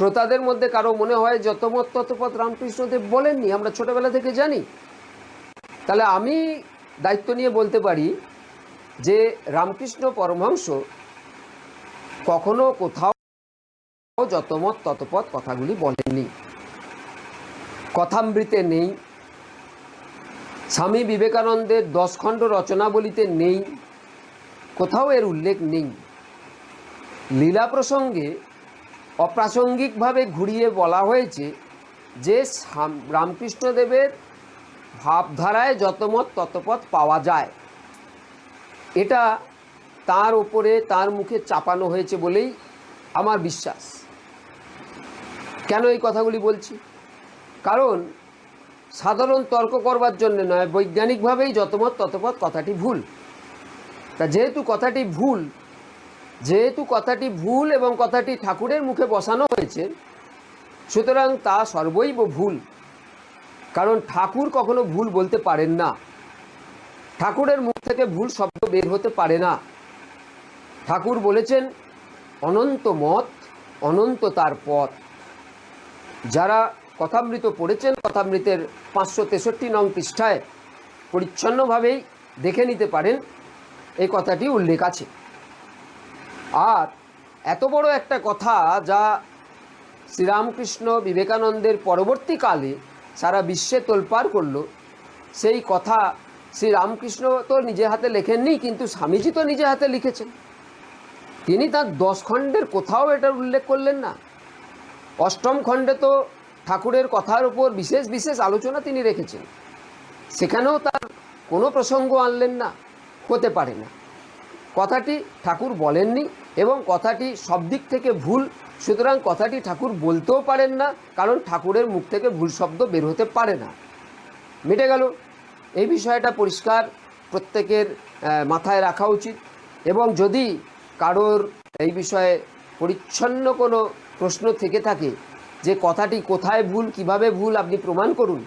শ্রোতাদের মধ্যে কারও মনে হয় যতমত ততপথ রামকৃষ্ণদেব বলেননি, আমরা ছোটবেলা থেকে জানি। তাহলে আমি দায়িত্ব নিয়ে বলতে পারি যে রামকৃষ্ণ পরমহংস কখনো কোথাও যতমত ততপথ কথাগুলি বলেননি। কথামৃতে নেই, স্বামী বিবেকানন্দের দশখণ্ড রচনাবলিতে নেই, কোথাও এর উল্লেখ নেই। লীলা প্রসঙ্গে অপ্রাসঙ্গিকভাবে ঘুরিয়ে বলা হয়েছে যে রামকৃষ্ণদেবের ভাবধারায় যতমত ততপথ পাওয়া যায়। এটা তার ওপরে তার মুখে চাপানো হয়েছে বলেই আমার বিশ্বাস। কেন এই কথাগুলি বলছি? কারণ সাধারণ তর্ক করবার জন্য নয়, বৈজ্ঞানিকভাবেই যতমত ততপথ কথাটি ভুল। তা যেহেতু কথাটি ভুল যেহেতু কথাটি ভুল এবং কথাটি ঠাকুরের মুখে বসানো হয়েছে, সুতরাং তা সর্বৈব ভুল। কারণ ঠাকুর কখনো ভুল বলতে পারেন না। ঠাকুরের মুখ থেকে ভুল শব্দ বের হতে পারে না। ঠাকুর বলেছেন, অনন্ত মত, অনন্ত তার পথ। যারা কথামৃত পড়েছেন, কথামৃতের পাঁচশো তেষট্টি নং পৃষ্ঠায় পরিচ্ছন্নভাবেই দেখে নিতে পারেন, এই কথাটি উল্লেখ আছে। আর এত বড় একটা কথা যা শ্রীরামকৃষ্ণ বিবেকানন্দের পরবর্তীকালে সারা বিশ্বে তোলপাড় করল, সেই কথা শ্রীরামকৃষ্ণ তো নিজে হাতে লেখেননি, কিন্তু স্বামীজি তো নিজে হাতে লিখেছেন। তিনি তার দশ খণ্ডের কোথাও এটার উল্লেখ করলেন না। অষ্টম খণ্ডে তো ঠাকুরের কথার উপর বিশেষ বিশেষ আলোচনা তিনি রেখেছেন। সেখানেও তার কোনো প্রসঙ্গ আনলেন না, হতে পারে না। কথাটি ঠাকুর বলেননি এবং কথাটি সব দিক থেকে ভুল, সুতরাং কথাটি ঠাকুর বলতেও পারেন না, কারণ ঠাকুরের মুখ থেকে ভুল শব্দ বের হতে পারে না। মিটে গেল। এই বিষয়টা পরিষ্কার প্রত্যেকের মাথায় রাখা উচিত এবং যদি কারোর এই বিষয়ে পরিচ্ছন্ন কোনো প্রশ্ন থেকে থাকে যে কথাটি কোথায় ভুল, কীভাবে ভুল, আপনি প্রমাণ করুন।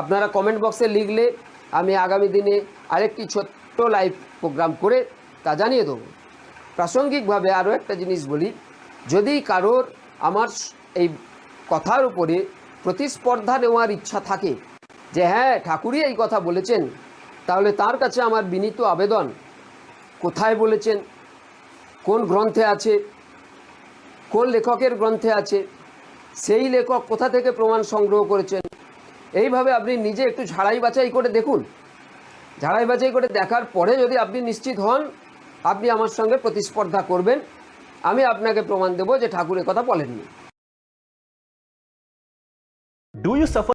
আপনারা কমেন্ট বক্সে লিখলে আমি আগামী দিনে আরেকটি ছোট্ট লাইভ প্রোগ্রাম করে তা জানিয়ে দেবো। প্রাসঙ্গিকভাবে আরও একটা জিনিস বলি, যদি কারোর আমার এই কথার উপরে প্রতিস্পর্ধা নেওয়ার ইচ্ছা থাকে যে হ্যাঁ ঠাকুরই এই কথা বলেছেন, তাহলে তার কাছে আমার বিনীত আবেদন কোথায় বলেছেন? কোন গ্রন্থে আছে? কোন লেখকের গ্রন্থে আছে? সেই লেখক কোথা থেকে প্রমাণ সংগ্রহ করেছেন? এইভাবে আপনি নিজে একটু ঝাড়াই বাছাই করে দেখুন। ঝাড়াই বাছাই করে দেখার পরে যদি আপনি নিশ্চিত হন আপনি আমার সঙ্গে প্রতিস্পর্ধা করবেন। আমি আপনাকে প্রমাণ দেব যে ঠাকুরের কথা বলেননি। Do you suffer